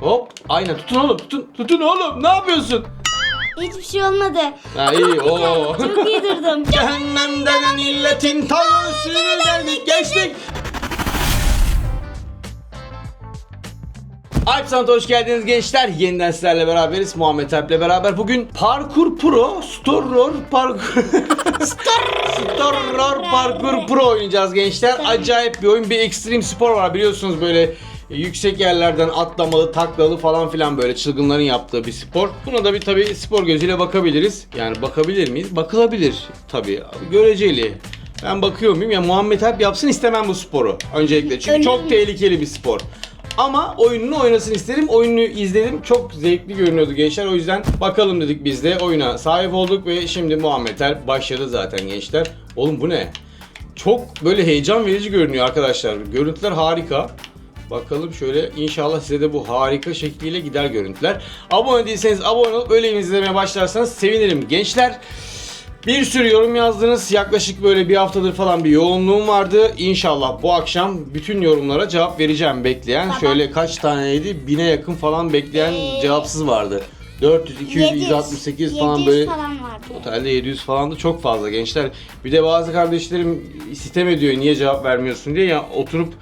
Hop. Aynen tutun oğlum tutun. Tutun oğlum ne yapıyorsun? Hiçbir şey olmadı. Ha iyi o. Çok iyi durdum. Cehennem denen illetin ta göğsünü deldik geçtik. Alp Sanat'a hoş geldiniz gençler. Yeniden sizlerle beraberiz. Muhammed Alp'le beraber. Bugün Parkur Pro, Storror Parkur... Storror Parkur Pro oynayacağız gençler. Acayip bir oyun. Bir ekstrem spor var biliyorsunuz böyle yüksek yerlerden atlamalı, taklalı falan filan böyle çılgınların yaptığı bir spor. Buna da bir tabii spor gözüyle bakabiliriz. Yani bakabilir miyiz? Bakılabilir tabii. Göreceli. Ben bakıyor muyum? Ya Muhammed Alp yapsın istemem bu sporu. Öncelikle. Çünkü çok tehlikeli bir spor. Ama oyununu oynasın isterim. Oyununu izledim. Çok zevkli görünüyordu gençler. O yüzden bakalım dedik biz de oyuna sahip olduk ve şimdi Muhammed Alp başladı zaten gençler. Oğlum bu ne? Çok böyle heyecan verici görünüyor arkadaşlar. Görüntüler harika. Bakalım şöyle inşallah size de bu harika şekliyle gider görüntüler. Abone değilseniz abone olup öyle izlemeye başlarsanız sevinirim. Gençler bir sürü yorum yazdınız. Yaklaşık böyle bir haftadır falan bir yoğunluğum vardı. İnşallah bu akşam bütün yorumlara cevap vereceğim bekleyen. Tamam. Şöyle kaç taneydi? Bine yakın falan bekleyen Ee, cevapsız vardı. 400, 200, 700, 168 falan 700 böyle falan vardı. Totalde 700 falan da çok fazla gençler. Bir de bazı kardeşlerim sitem ediyor niye cevap vermiyorsun diye ya oturup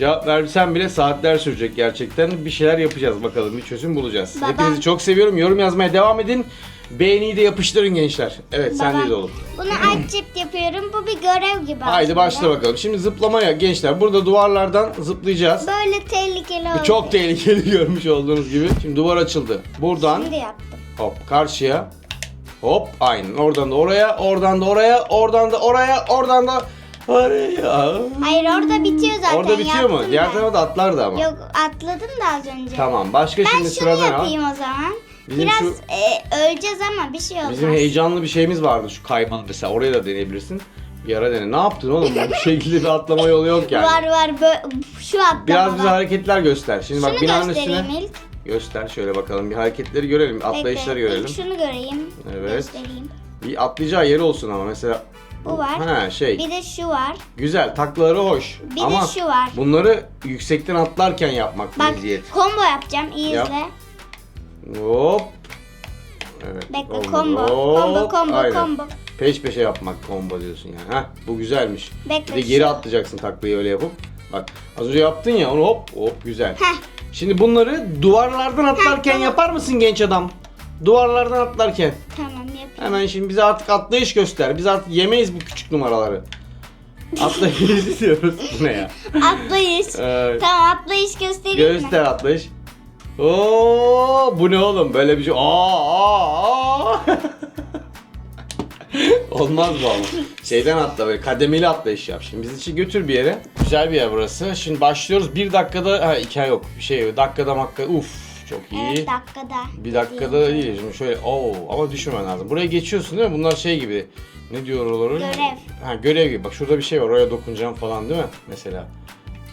cevap versem bile saatler sürecek gerçekten. Bir şeyler yapacağız bakalım bir çözüm bulacağız. Baba. Hepinizi çok seviyorum. Yorum yazmaya devam edin. Beğeniyi de yapıştırın gençler. Evet sen de oğlum. Bunu çift yapıyorum. Bu bir görev gibi Haydi aslında. başla bakalım. Şimdi zıplamaya gençler. Burada duvarlardan zıplayacağız. Böyle tehlikeli oldu. Çok tehlikeli görmüş olduğunuz gibi. Şimdi duvar açıldı. Buradan Şimdi yaptım. Hop karşıya. Hop aynen. Oradan da oraya, oradan da oraya, oradan da oraya, oradan da oraya. Hayır orada bitiyor zaten. Orada bitiyor mu? yaptım Diğer ben. tarafa da atlardı ama. Yok atladım da az önce. Tamam. Başka Ben şimdi şunu sırada ne var? yapayım o zaman. Bizim Biraz şu- e, öleceğiz ama bir şey olmaz. Bizim heyecanlı bir şeyimiz vardı şu kayman mesela. Oraya da deneyebilirsin. Bir ara dene. Ne yaptın oğlum? Bu şekilde bir atlama yolu yok yani. Var var bö- şu atlamalar. Biraz bize hareketler göster. Şimdi bak Şunu binanın göstereyim üstüne ilk. göster şöyle bakalım. Bir hareketleri görelim. Atlayışları Bekle, görelim. İlk şunu göreyim. Evet. Göstereyim. Bir atlayacağı yeri olsun ama mesela. Bu var. Ha şey. Bir de şu var. Güzel, taklaları hoş. Bir de Ama şu var. bunları yüksekten atlarken yapmak Bak meziyet. combo yapacağım. İyi Yap. izle. Hop. Evet. Bekle combo. Combo combo Aynen. combo. Peş peşe yapmak combo diyorsun yani. Heh, bu güzelmiş. Bekle, Bir de geri şu- atlayacaksın taklayı öyle yapıp. Bak az önce yaptın ya onu hop hop güzel. Heh. Şimdi bunları duvarlardan atlarken yapar mısın genç adam? Duvarlardan atlarken. Tamam. Hemen şimdi bize artık atlayış göster. Biz artık yemeyiz bu küçük numaraları. Atlayış diyoruz. Bu ne ya? Atlayış. Evet. Tamam atlayış göstereyim mi? Göster atlayış. Oo, bu ne oğlum? Böyle bir şey. Aa, aa, aa. Olmaz bu ama. Şeyden atla böyle kademeli atlayış yap. Şimdi bizi için götür bir yere. Güzel bir yer burası. Şimdi başlıyoruz. Bir dakikada, ha hikaye yok. Bir şey yok. Dakikada makka. Uf çok iyi. Evet dakikada. Bir dakikada da değil. Şimdi şöyle oo ama düşmemen lazım. Buraya geçiyorsun değil mi? Bunlar şey gibi. Ne diyor oraları? Görev. Ha görev gibi. Bak şurada bir şey var. Oraya dokunacağım falan değil mi? Mesela.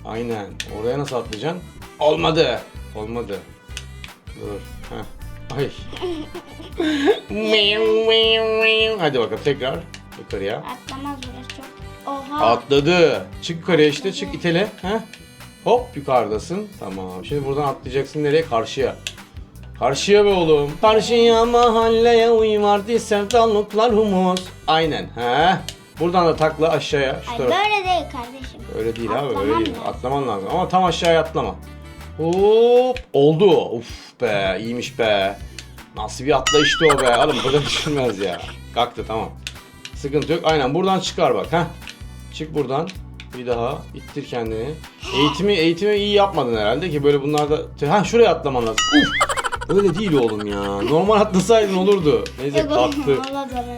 Aynen. Oraya nasıl atlayacaksın? Olmadı. Olmadı. Dur. Heh. Ay. Hadi bakalım tekrar yukarıya. Atlamaz burası çok. Oha. Atladı. Çık yukarıya işte çık itele. Heh. Hop yukarıdasın. Tamam. Şimdi buradan atlayacaksın nereye? Karşıya. Karşıya be oğlum. Karşıya mahalleye uymardı sevdalıklar humus. Aynen. He. Buradan da takla aşağıya. Şu Ay böyle değil kardeşim. Öyle değil abi öyle değil. lazım. Atlaman lazım ama tam aşağıya atlama. Hop oldu. Uf be iyiymiş be. Nasıl bir atlayıştı o be. Oğlum burada düşülmez ya. Kalktı tamam. Sıkıntı yok. Aynen buradan çıkar bak. ha. Çık buradan. Bir daha ittir kendini. Eğitimi eğitimi iyi yapmadın herhalde ki böyle bunlarda ha şuraya atlaman lazım. Uf. Öyle değil oğlum ya. Normal atlasaydın olurdu. Neyse olmaz.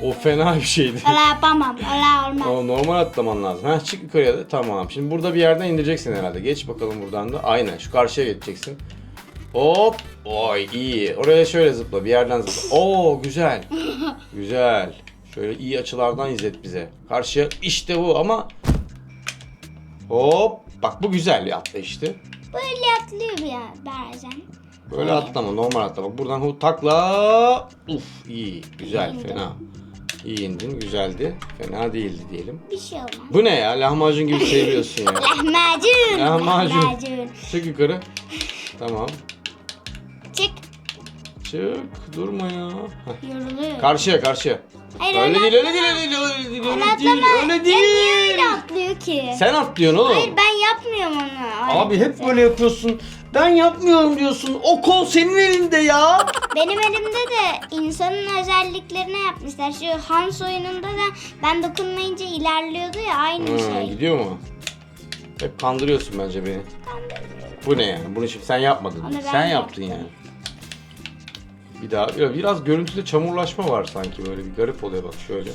O fena bir şeydi. Öyle yapamam. Öyle olmaz. O normal atlaman lazım. Ha çık yukarıya da. Tamam. Şimdi burada bir yerden indireceksin herhalde. Geç bakalım buradan da. Aynen. Şu karşıya geçeceksin. Hop. Oy iyi. Oraya şöyle zıpla. Bir yerden zıpla. Oo güzel. Güzel. Şöyle iyi açılardan izlet bize. Karşıya işte bu ama Hop. Bak bu güzel bir atlayıştı. Böyle atlıyor ya bazen. Böyle atlama. Normal atla. Bak buradan hu takla. Uf iyi. Güzel. Fena. İyi indin. Güzeldi. Fena değildi diyelim. Bir şey olmaz. Bu ne ya? Lahmacun gibi seviyorsun ya. Lahmacun. Lahmacun. Lahmacun. Çık yukarı. Tamam. Çık. Çık durma ya. Heh. Yoruluyor. Karşıya karşıya. Hayır, öyle değil öyle değil öyle değil öyle değil öyle değil öyle Ya niye öyle değil. atlıyor ki? Sen atlıyorsun oğlum. Hayır ben yapmıyorum onu. Abi hep böyle yapıyorsun. Ben yapmıyorum diyorsun. O kol senin elinde ya. Benim elimde de insanın özelliklerine yapmışlar. Şu Hans oyununda da ben dokunmayınca ilerliyordu ya aynı Ha, şey. gidiyor mu? Hep kandırıyorsun bence beni. Bu ne yani? Bunu şimdi sen yapmadın. Onu ben sen yaptın yaptım. yani. Bir daha biraz, biraz görüntüde çamurlaşma var sanki böyle bir garip oluyor bak şöyle.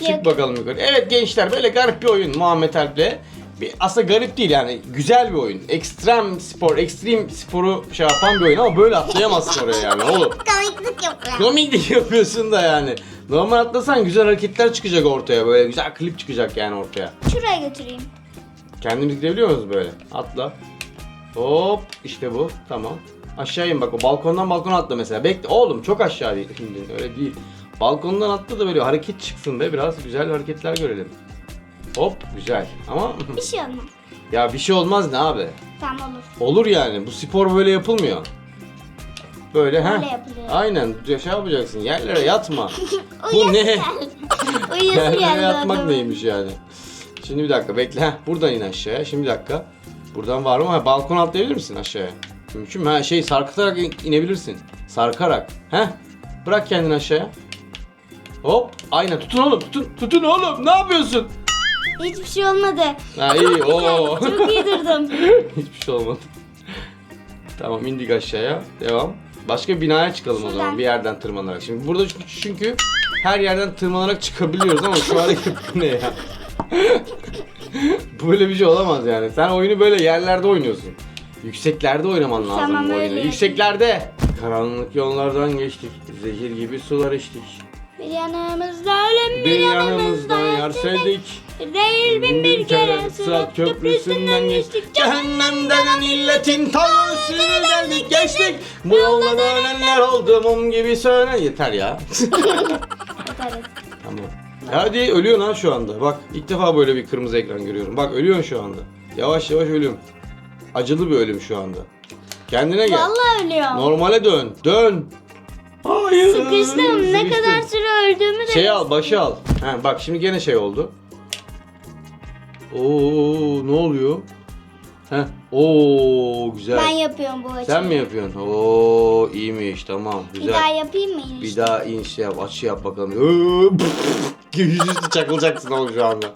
Çık Yok. bakalım yukarı. Evet gençler böyle garip bir oyun Muhammed Alp'le. Bir, aslında garip değil yani güzel bir oyun. Ekstrem spor, ekstrem sporu şey yapan bir oyun ama böyle atlayamazsın oraya yani oğlum. Komiklik yapıyor. Komik yapıyorsun da yani. Normal atlasan güzel hareketler çıkacak ortaya böyle güzel klip çıkacak yani ortaya. Şuraya götüreyim. Kendimiz gidebiliyor muyuz böyle? Atla. Hop işte bu. Tamam. Aşağı in bak o balkondan balkona atla mesela. Bekle oğlum çok aşağı indin öyle değil. Balkondan atla da böyle hareket çıksın be biraz güzel hareketler görelim. Hop güzel ama Bir şey olmaz. ya bir şey olmaz ne abi? Tamam olur. Olur yani bu spor böyle yapılmıyor. Böyle ha. Böyle yapılıyor. Aynen şey yapacaksın yerlere yatma. bu ne? Yerlere yatmak neymiş yani? Şimdi bir dakika bekle. Heh, buradan in aşağıya. Şimdi bir dakika. Buradan var mı? Ha, balkon atlayabilir misin aşağıya? Mümkün mü? Ha, şey sarkıtarak in- inebilirsin. Sarkarak. Heh. Bırak kendini aşağıya. Hop. Aynen tutun oğlum tutun. Tutun oğlum. Ne yapıyorsun? Hiçbir şey olmadı. Ha iyi. Oo. Çok iyi durdum. Hiçbir şey olmadı. Tamam indik aşağıya. Devam. Başka bir binaya çıkalım o zaman Şuradan. bir yerden tırmanarak. Şimdi burada çünkü- çünkü her yerden tırmanarak çıkabiliyoruz ama şu hareket ne ya? Böyle bir şey olamaz yani. Sen oyunu böyle yerlerde oynuyorsun. Yükseklerde oynaman lazım Tamam, bu oyunu. öyle. Yükseklerde. Karanlık yollardan geçtik. Zehir gibi sular içtik. Bir yanımızda ölüm Bir yanımızda yar sevdik. Değil bin bir kere Sırat köprüsünden geçtik Cehennemden illetin ta üstüne geldik geçtik Bu yolda dönenler oldu mum gibi söne Yeter ya. Tamam Hadi ölüyorsun ha şu anda bak ilk defa böyle bir kırmızı ekran görüyorum Bak ölüyorsun şu anda Yavaş yavaş ölüm Acılı bir ölüm şu anda Kendine gel Vallahi ölüyorum. Normale dön dön Hayır Sıkıştım. Ne Sıkıştın. kadar süre öldüğümü de Şey al, başı al. Ha, bak şimdi gene şey oldu. Oo, ne oluyor? Heh, oo güzel. Ben yapıyorum bu açıyı. Sen mi yapıyorsun? Oo, iyiymiş, tamam, Bir güzel. daha yapayım mı Bir işte? daha in şey yap, açı yap bakalım. Yüzüstü çakılacaksın oğlum şu anda.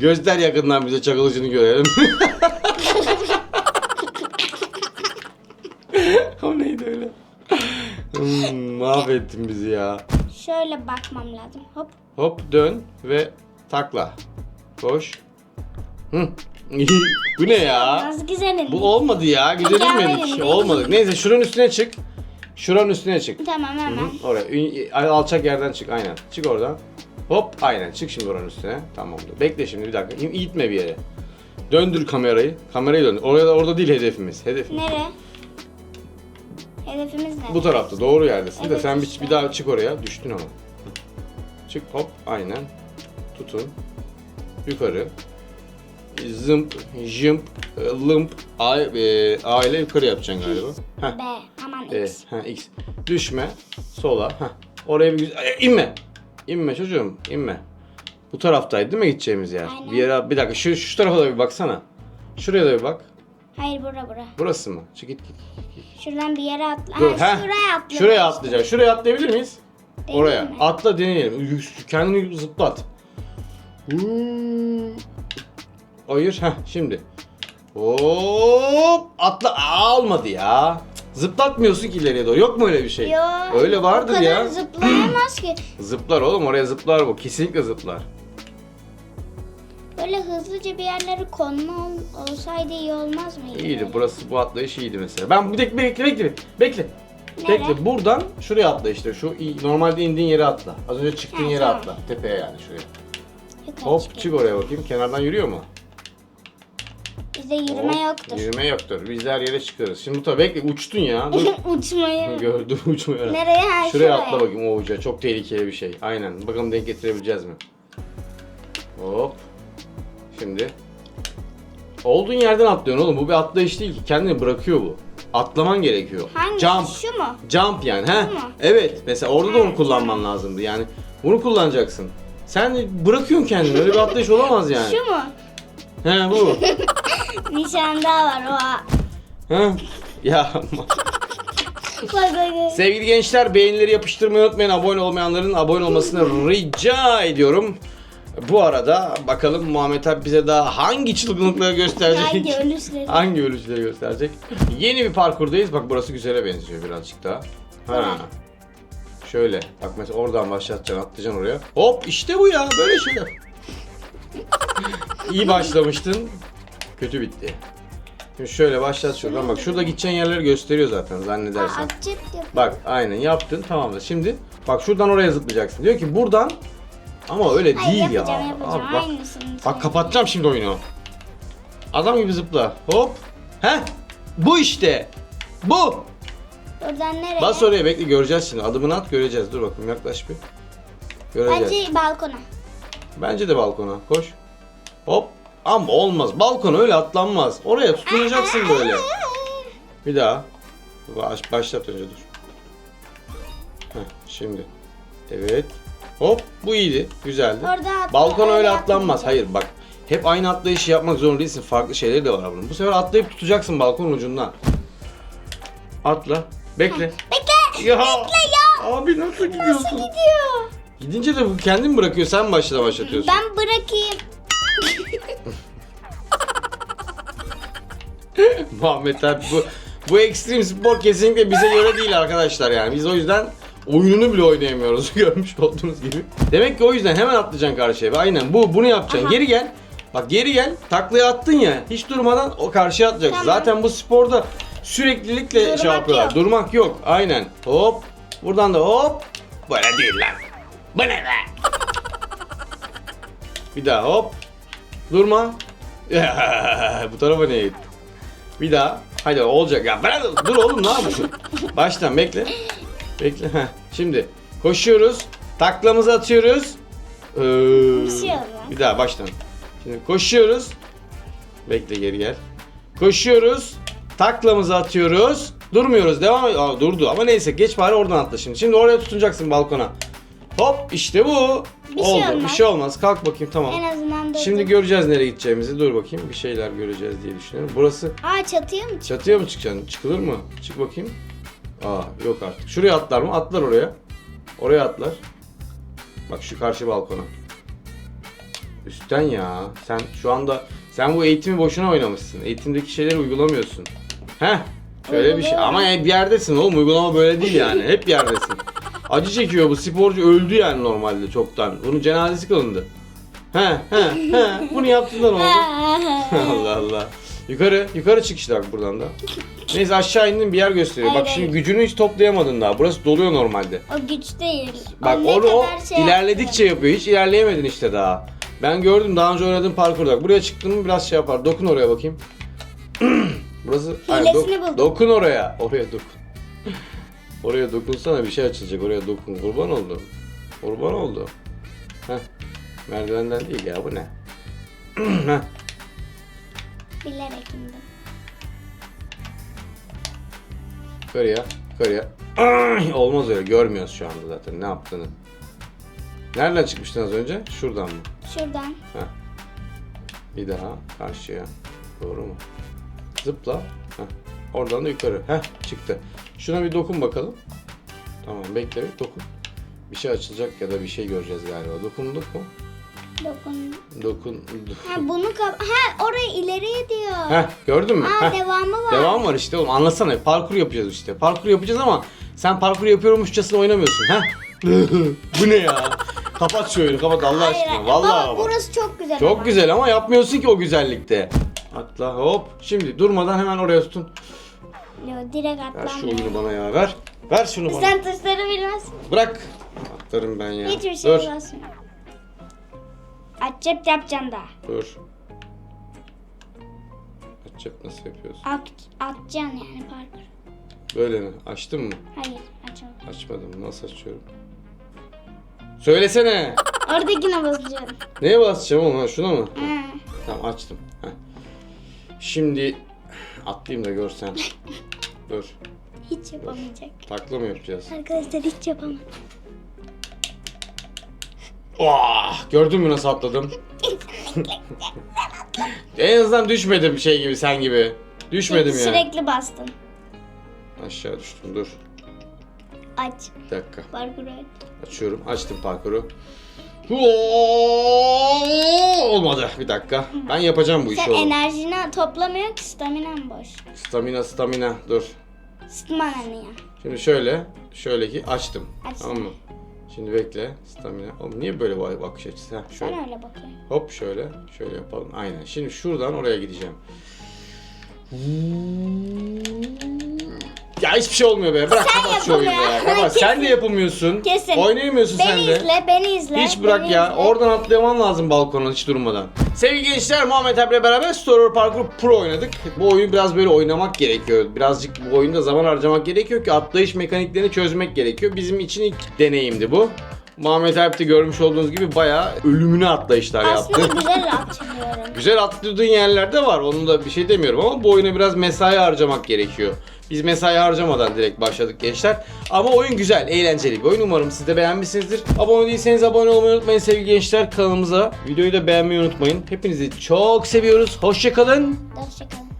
Göster yakından bize çakılışını görelim. o neydi öyle? Hmm, mahvettin bizi ya. Şöyle bakmam lazım. Hop. Hop dön ve takla. Koş. Hı. Bu ne ya? Nasıl güzelin? Bu olmadı ya. Güzel Hikaye inmedik. mi? Olmadı. Neyse şuranın üstüne çık. Şuranın üstüne çık. Tamam hemen. Hı, Oraya. Ün- Alçak yerden çık. Aynen. Çık oradan. Hop. Aynen. Çık şimdi oranın üstüne. Tamamdır. Bekle şimdi bir dakika. İ- Gitme bir yere. Döndür kamerayı. Kamerayı döndür. Orada orada değil hedefimiz. Hedef Nere? Hedefimiz ne? bu tarafta. Doğru yerdesin de Evet, sen bir, işte. bir daha çık oraya. Düştün ama. Çık hop. Aynen. Tutun. Yukarı. Zımp, jımp, e, lımp, A, e, A ile yukarı yapacaksın galiba. Heh. B. Aman E, X. ha, X. Düşme. Sola. Heh. Oraya bir güzel... E, inme. İnme çocuğum. inme. Bu taraftaydı değil mi gideceğimiz yer? Aynen. Bir yere bir dakika şu şu tarafa da bir baksana. Şuraya da bir bak. Hayır bura bura. Burası mı? Çık git git. Şuradan bir yere atla. Dur, ha, heh. şuraya atla. Şuraya atlayacağız. Şuraya atlayabilir miyiz? Deneyeyim Oraya. mi? Atla deneyelim. Kendini zıplat. Hmm. Hayır. Heh şimdi. Hop. Atla. Aa, olmadı ya. Zıplatmıyorsun ki ileriye doğru. Yok mu öyle bir şey? Yo, Öyle vardır o kadar ya. zıplayamaz ki. Zıplar oğlum oraya zıplar bu. Kesinlikle zıplar. Böyle hızlıca bir yerlere konma ol- olsaydı iyi olmaz mıydı? İyiydi. böyle? Burası bu atlayış iyiydi mesela. Ben bir dakika bekle bekle bekle. Nereye? Bekle. Buradan şuraya atla işte. Şu i- normalde indiğin yere atla. Az önce çıktığın Ha, yere tamam. atla. Tepeye yani şuraya. Yukarı Hop çıkıyor. çık oraya bakayım. Kenardan yürüyor mu? Bizde yürüme Hop, yoktur. Yürüme yoktur. Biz her yere çıkarız. Şimdi bu tabi bekle uçtun ya. Dur. Uçmayı. Gördüm uçmuyor. Nereye? Ha, Şuraya şuraya. atla bakayım o uca. Çok tehlikeli bir şey. Aynen. Bakalım denk getirebileceğiz mi? Hop. Şimdi. Olduğun yerden atlıyorsun oğlum. Bu bir atlayış değil ki. Kendini bırakıyor bu. Atlaman gerekiyor. Hangisi? Jump. Şu mu? Jump yani. He? mu? Evet. Mesela orada da onu kullanman lazımdı. Yani bunu kullanacaksın. Sen bırakıyorsun kendini. Öyle bir atlayış olamaz yani. Şu mu? He bu. Nişanda var o. He? Ya Bak bak bak. Sevgili gençler beğenileri yapıştırmayı unutmayın. Abone olmayanların abone olmasını rica ediyorum. Bu arada bakalım Muhammed abi bize daha hangi çılgınlıkları gösterecek? Hangi ölüsleri? Hangi ölüsleri gösterecek? Yeni bir parkurdayız. Bak burası güzele benziyor birazcık daha. Ha. Şöyle. Bak mesela oradan başlatacaksın, atlayacaksın oraya. Hop işte bu ya. Böyle şeyler. İyi başlamıştın. Kötü bitti. Şimdi şöyle başlat şuradan. Bak şurada gideceğin yerleri gösteriyor zaten zannedersen. Yap. Bak aynen yaptın tamamdır. Şimdi bak şuradan oraya zıplayacaksın. Diyor ki buradan ama öyle Hayır değil yapacağım ya. yapacağım. Abi bak, Aynısını. bak kapatacağım şimdi oyunu. Adam gibi zıpla. Hop. He? Bu işte. Bu. Buradan nereye? Bas oraya bekle göreceğiz şimdi. Adımını at göreceğiz. Dur bakayım yaklaş bir. Göreceğiz. Bence, Bence balkona. de balkona. Koş. Hop. Ama olmaz. Balkona öyle atlanmaz. Oraya tutunacaksın böyle. Bir daha. Baş, başlat önce dur. Heh, şimdi. Evet. Hop bu iyiydi. Güzeldi. Orada atla, Balkona öyle atlanmaz. Hayır bak. Hep aynı atlayışı yapmak zorunda değilsin. Farklı şeyleri de var bunun. Bu sefer atlayıp tutacaksın balkonun ucundan. Atla. Bekle. Bekle. Ya. Bekle ya. Abi nasıl gidiyorsun? Nasıl gidiyor? Gidince de bu kendin bırakıyor. Sen başla başlatıyorsun. Ben bırakayım. Muhammed abi bu bu ekstrem spor kesinlikle bize göre değil arkadaşlar yani. Biz o yüzden oyununu bile oynayamıyoruz görmüş olduğunuz gibi. Demek ki o yüzden hemen atlayacaksın karşıya. Aynen bu bunu yapacaksın. Aha. Geri gel. Bak geri gel. Taklaya attın ya. Hiç durmadan o karşıya atlayacaksın. Tamam. Zaten bu sporda süreklilikle Durmak şey yapıyorlar. yok. Durmak yok. Aynen. Hop. Buradan da hop. Böyle değil lan. Bu ne lan? Bir daha hop. Durma. bu tarafa gittin? Bir daha. Hadi olacak ya. Ben dur oğlum ne yapıyorsun? Baştan bekle. Bekle. Heh. Şimdi koşuyoruz. Taklamızı atıyoruz. Ee, Bir daha baştan. Şimdi koşuyoruz. Bekle geri gel. Koşuyoruz. Taklamızı atıyoruz. Durmuyoruz. Devam et. Aa, durdu ama neyse geç bari oradan atla şimdi. Şimdi oraya tutunacaksın balkona. Hop işte bu. Bir şey Oldu. Bir olmaz. şey olmaz. Kalk bakayım tamam. En azından durdum. Şimdi göreceğiz nereye gideceğimizi. Dur bakayım. Bir şeyler göreceğiz diye düşünüyorum. Burası Aa çatıya mı? çatıya mı çıkacaksın? Çıkılır mı? Çık bakayım. Aa yok artık. Şuraya atlar mı? Atlar oraya. Oraya atlar. Bak şu karşı balkona. Üstten ya. Sen şu anda sen bu eğitimi boşuna oynamışsın. Eğitimdeki şeyleri uygulamıyorsun. Heh. Şöyle bir şey. Ama hep yerdesin oğlum. Uygulama böyle değil yani. Hep yerdesin. Acı çekiyor bu sporcu öldü yani normalde çoktan. Bunun cenazesi kılındı. He he he. Bunu ne oldu? Allah Allah. Yukarı, yukarı çık işte bak buradan da. Neyse aşağı indin bir yer gösteriyor. Bak şimdi gücünü hiç toplayamadın daha. Burası doluyor normalde. o güç değil. Bak o ne onu o kadar şey ilerledikçe yapıyor. Hiç ilerleyemedin işte daha. Ben gördüm daha önce oynadığım parkurda. Buraya çıktın mı biraz şey yapar. Dokun oraya bakayım. Burası Hayır, Hilesini buldum. Dokun oraya. Oraya dokun. oraya dokunsana bir şey açılacak. Oraya dokun. Kurban oldu. Kurban oldu. Heh. Merdivenden değil ya bu ne? Heh. Bilerek indim. Yukarıya, yukarıya. Ay, olmaz öyle. Görmüyoruz şu anda zaten ne yaptığını. Nereden çıkmıştın az önce? Şuradan mı? Şuradan. Heh. Bir daha karşıya. Doğru mu? Zıpla. Heh. Oradan da yukarı. Heh, çıktı. Şuna bir dokun bakalım. Tamam bekle bir dokun. Bir şey açılacak ya da bir şey göreceğiz galiba. Dokunduk mu? Dokun. Dokun. Ha bunu kap... Ha orayı ileriye diyor. Heh, gördün mü? Aa Heh. devamı var. Devam var işte oğlum anlasana parkur yapacağız işte. Parkur yapacağız ama sen parkur yapıyormuşçasına oynamıyorsun. ha? Bu ne ya? kapat şu oyunu kapat Allah Hayır, aşkına. Vallahi Baba, bak. burası çok güzel. Çok ama. güzel ama yapmıyorsun ki o güzellikte. Atla hop. Şimdi durmadan hemen oraya tutun. Yo, direkt Ver şu oyunu bana ya ver. Ver şunu bana. Sen tuşları bilmezsin. Bırak. Atlarım ben ya. Hiçbir şey Dur. bilmezsin. Aç cep yapacaksın da. Dur. Açıp nasıl yapıyorsun? At, atacaksın yani parkur. Böyle mi? Açtın mı? Hayır açalım. Açmadım. Nasıl açıyorum? Söylesene. Oradakine basacaksın. Neye basacağım oğlum? Ha, şuna mı? Ha. Tamam açtım. Heh. Şimdi atlayayım da görsen. Dur. Hiç yapamayacak. Takla mı yapacağız? Arkadaşlar hiç yapamam. Oh, gördün mü nasıl atladım? en azından düşmedim şey gibi sen gibi. Düşmedim ya. Sürekli bastın. Aşağı düştüm dur. Aç. Bir dakika. Parkuru aç. Açıyorum. Açtım parkuru. Oo, Olmadı. Bir dakika. Ben yapacağım bu işi Sen oğlum. enerjini toplamıyor ki staminan boş. Stamina stamina. Dur. Stamina ya. Şimdi şöyle. Şöyle ki açtım. Açtın. Tamam mı? Şimdi bekle. Stamina. Oğlum niye böyle bak- bakış açısı? Ha, şöyle. Sen öyle bakıyorsun. Hop şöyle. Şöyle yapalım. Aynen. Şimdi şuradan oraya gideceğim. Ya hiçbir şey olmuyor be. Bırak Sen kapat şu oyunu ya. yapamıyorsun. Kapat. Sen de yapamıyorsun. Kesin. Oynayamıyorsun Beni sen de. izle, beni izle. Hiç bırak beni ya. izle. Oradan atlaman lazım balkona hiç durmadan. Sevgili gençler Muhammed Emre beraber Story Parkour Pro oynadık. Bu oyunu biraz böyle oynamak gerekiyor. Birazcık bu oyunda zaman harcamak gerekiyor ki atlayış mekaniklerini çözmek gerekiyor. Bizim için ilk deneyimdi bu. Muhammed Alp'te görmüş olduğunuz gibi bayağı ölümüne atlayışlar yaptı. Aslında güzel atlıyorum. Güzel atladığın yerlerde var. Onu da bir şey demiyorum ama bu oyuna biraz mesai harcamak gerekiyor. Biz mesai harcamadan direkt başladık gençler. Ama oyun güzel, eğlenceli bir oyun. Umarım siz de beğenmişsinizdir. Abone değilseniz abone olmayı unutmayın sevgili gençler kanalımıza. Videoyu da beğenmeyi unutmayın. Hepinizi çok seviyoruz. Hoşçakalın. Hoşçakalın.